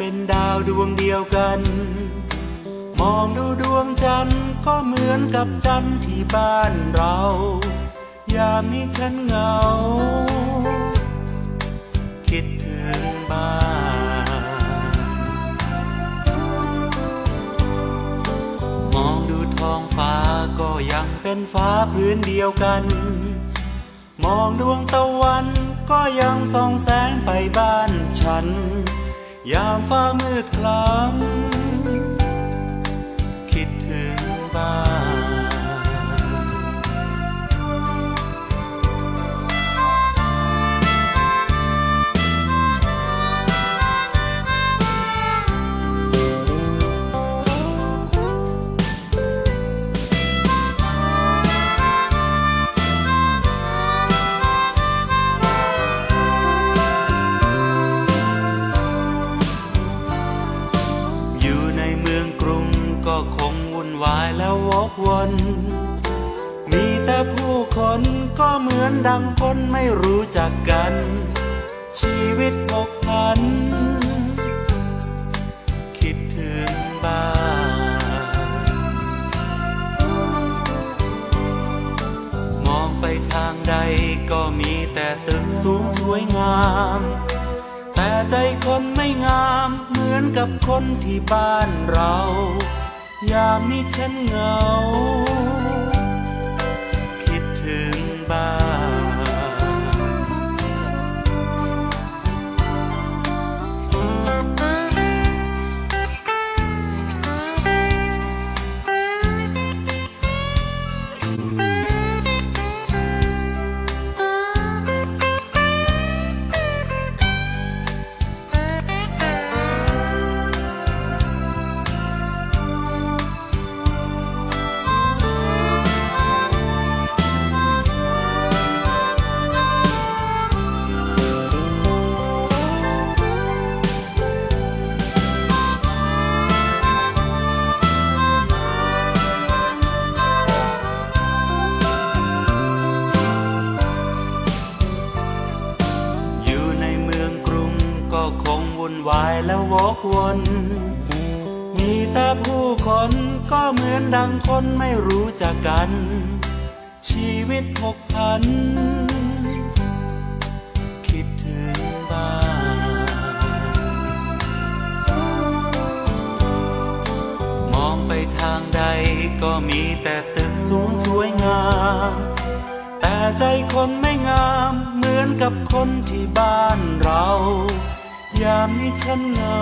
ป็นดาวดวงเดียวกัน มองดูดวงจันทร์ก็เหมือนกับจันทร์ที่บ้านเรา ยามนี้ฉันเหงา คิดถึงบ้านมองดูท้องฟ้าก็ยังเป็นฟ้าพื้นเดียวกัน มองดวงตะวันก็ยังส่องแสงไปบ้านฉัน ยามฟ้ามืดคล้ำคิดถึงบ้าน กวน มีแต่ผู้คนก็เหมือนดังคนไม่รู้จักกัน ชีวิตผกพัน คิดถึงบ้านมองไปทางใดก็มีแต่ตึกสูงสวยงาม แต่ใจคนไม่งามเหมือนกับคนที่บ้านเรา ยามนี้ฉันเหงา แล้ววกวน มีแต่ผู้คนก็เหมือนดังคนไม่รู้จักกัน ชีวิตผกพัน คิดถึงบ้านมองไปทางใดก็มีแต่ตึกสูงสวยงาม แต่ใจคนไม่งามเหมือนกับคนที่บ้านเรา ยามนี้ฉันเหงา